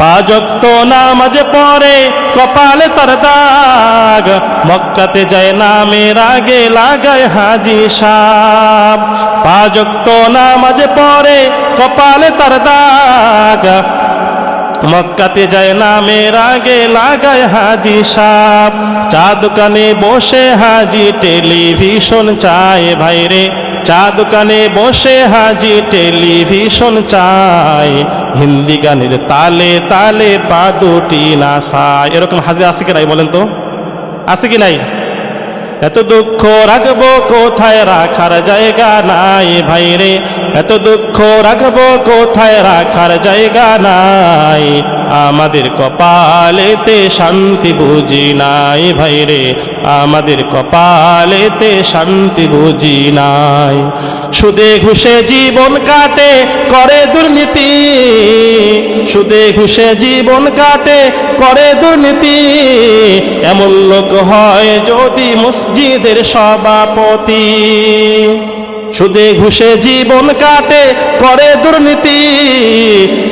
পাজক্ত নামাজ পরে কপালে তার দাগ। মক্কাতে যায় নামের আগে লাগায় হাজি সাপ পাজক্ত নামাজ পরে কপালে তার দাগ। মক্কাতে যায় নামের আগে লাগায় হাজি সাপ চা দোকানে বসে হাজি টেলিভিশন চায় ভাইরে। চা দোকানে বসে হাজি টেলিভিশন চাই। হিন্দি গানের তালে তালে পা দুটি না নাসায়। এরকম হাজি আছে কি নাই বলেন তো? আছে কি নাই? এত দুঃখ রাখব কোথায় রাখার জায়গা নাই ভাই রে এত দুঃখ রাখব কোথায় রাখার জায়গা নাই? আমাদের কপালেতে শান্তি বুঝি নাই ভাই রে আমাদের কপালেতে শান্তি বুঝি নাই। সুদে ঘুষে জীবন কাটে, করে দুর্নীতি। সুদে ঘুষে জীবন কাটে, করে দুর্নীতি। এমন লোক হয় যদি মসজিদের সভাপতি। সুদে ঘুষে জীবন কাটে, করে দুর্নীতি।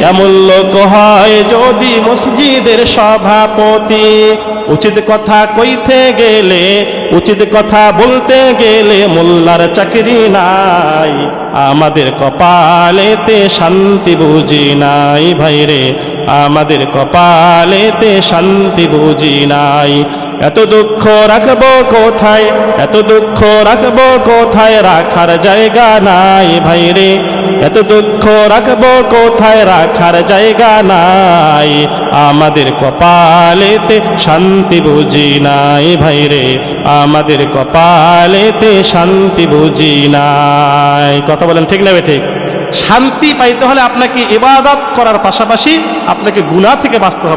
এমন লোক হয় যদি মসজিদের সভাপতি। উচিত কথা কইতে গেলে উচিত কথা বলতে গেলে মোল্লার চাকরি নাই। আমাদের কপালেতে শান্তি বুঝি নাই ভাইরে। আমাদের কপালেতে শান্তি বুঝি নাই। এত দুঃখ রাখব কোথায়? এত দুঃখ রাখব কোথায়? রাখার জায়গা নাই ভাইরে এত দুঃখ রাখব কোথায়? রাখার জায়গা নাই। আমাদের কপালেতে শান্তি বুঝি নাই ভাইরে আমাদের কপালেতে শান্তি বুঝি নাই। কথা বলেন ঠিক নেবে ঠিক? শান্তি পাইতে হলে আপনাকে ইবাদত করার পাশাপাশি আপনাকে গুনাহ থেকে বাঁচতে হবে।